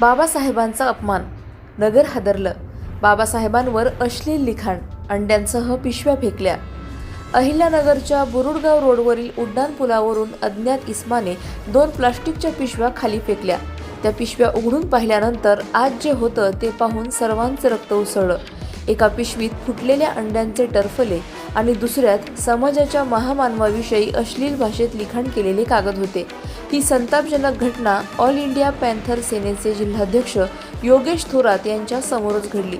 बाबासाहेबांचा अपमान. नगर हादरलं. बाबासाहेबांवर अश्लील लिखाण अंड्यांसह पिशव्या फेकल्या. अहिल्यानगरच्या बुरुडगाव रोडवरील उड्डाण पुलावरून अज्ञात इस्माने दोन प्लास्टिकच्या पिशव्या खाली फेकल्या. त्या पिशव्या उघडून पाहिल्यानंतर आज जे होतं ते पाहून सर्वांचं रक्त उसळलं. एका पिशवीत फुटलेल्या अंड्यांचे टरफले आणि दुसऱ्यात समाजाच्या महामानवाविषयी अश्लील भाषेत लिखाण केलेले कागद होते. ही संतापजनक घटना ऑल इंडिया पॅन्थर सेनेचे जिल्हाध्यक्ष योगेश थोरात यांच्या समोरच घडली.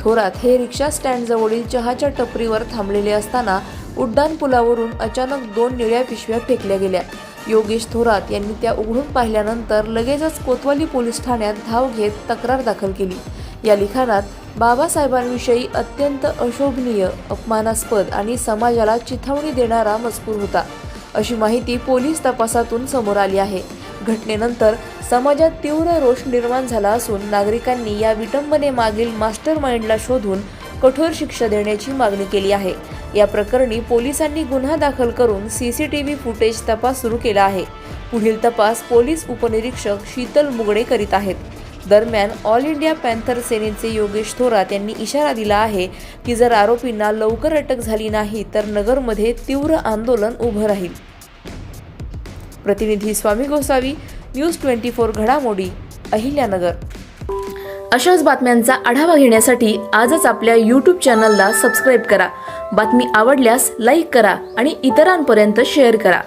थोरात हे रिक्षा स्टँडजवळील चहाच्या टपरीवर थांबलेले असताना उड्डाण पुलावरून अचानक दोन निळ्या पिशव्या फेकल्या गेल्या. योगेश थोरात यांनी त्या उघडून पाहिल्यानंतर लगेचच कोतवाली पोलीस ठाण्यात धाव घेत तक्रार दाखल केली. या लिखाणात बाबासाहेबांविषयी अत्यंत अशोभनीय अपमानास्पद आणि समाजाला चिथावणी देणारा मजकूर होता. अशी माहिती पोलीस तपासातून समोर आली आहे. घटनेनंतर समाजात तीव्र रोष निर्माण झाला असून नागरिकांनी या विटंबनेमागील मास्टर माइंडला शोधून कठोर शिक्षा देण्याची मागणी केली आहे. या प्रकरणी पोलिसांनी गुन्हा दाखल करून सीसीटीव्ही फुटेज तपास सुरू केला आहे. पुढील तपास पोलीस उपनिरीक्षक शीतल मुगडे करीत आहेत. दरम्यान ऑल इंडिया पॅन्थर सेनेचे योगेश थोरात यांनी इशारा दिला आहे की जर आरोपींना लवकर अटक झाली नाही तर नगरमध्ये तीव्र आंदोलन उभं राहील. प्रतिनिधी Swami Gosavi news twenty four घडामोडी अहिल्यानगर. अशाच बातम्यांचा आढावा घेण्यासाठी आजच आपल्या यूट्यूब चॅनलला सबस्क्राईब करा. बातमी आवडल्यास लाईक करा आणि इतरांपर्यंत शेअर करा.